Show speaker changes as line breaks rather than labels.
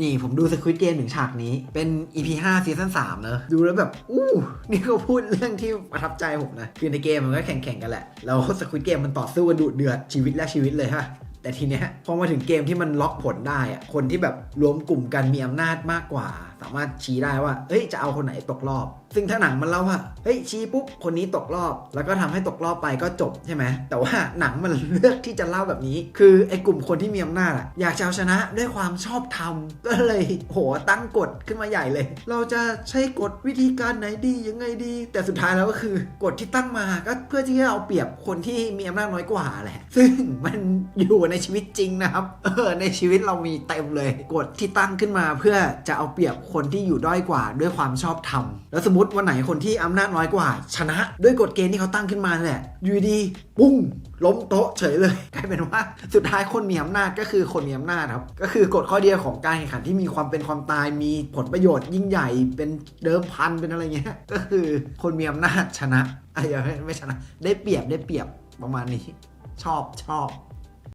นี่ผมดูสควิตเกมถึงฉากนี้ เป็น EP 5ซีซั่น3เนอะดูแล้วแบบ อู้ นี่ก็พูดเรื่องที่ประทับใจผมนะ คือในเกมมันก็แข่งๆกันแหละ แล้วสควิตเกมมันต่อสู้กันดุเดือดชีวิตและชีวิตเลยฮะแต่ทีเนี้ยพอมาถึงเกมที่มันล็อกผลได้อะคนที่แบบรวมกลุ่มกันมีอำนาจมากกว่า สามารถชี้ได้ว่าเฮ้ย จะเอาคนไหนตกรอบ ซึ่งถ้าหนังมันเล่าว่า เฮ้ย ชี้ปุ๊บ คนนี้ตกรอบ แล้วก็ทำให้ตกรอบไปก็จบใช่ไหม แต่ว่าหนังมันเลือกที่จะเล่าแบบนี้ คือไอ้กลุ่มคนที่มีอำนาจอะอยากจะเอาชนะด้วยความชอบธรรม ก็เลยโหตั้งกฎขึ้นมาใหญ่เลย เราจะใช้กฎวิธีการไหนดียังไงดี แต่สุดท้ายแล้วก็คือกฎที่ตั้งมา ก็เพื่อที่จะเอาเปรียบคนที่มีอำนาจน้อยกว่าแหละ ซึ่งมันอยู่ในชีวิตจริงนะครับ เออ ในชีวิตเรามีเต็มเลย กฎที่ตั้งขึ้นมาเพื่อจะเอาเปรียบคนที่อยู่ด้อยกว่าด้วยความชอบธรรม แล้วสมมติวันไหนคนที่อำนาจน้อยกว่า ชนะด้วยกฎเกณฑ์ที่เขาตั้งขึ้นมาเนี่ยอยู่ดีปุ้งล้มโต๊ะเฉยเลยกลายเป็นว่าสุดท้ายคนมีอำนาจก็คือคนมีอำนาจครับ ก็คือกฎข้อเดียวของการแข่งขันที่มีความเป็นความตายมีผลประโยชน์ยิ่งใหญ่เป็นเดิมพันเป็นอะไรเงี้ยก็คือคนมีอำนาจชนะอะไรไม่ชนะ ได้เปรียบได้เปรียบประมาณนี้ ชอบชอบ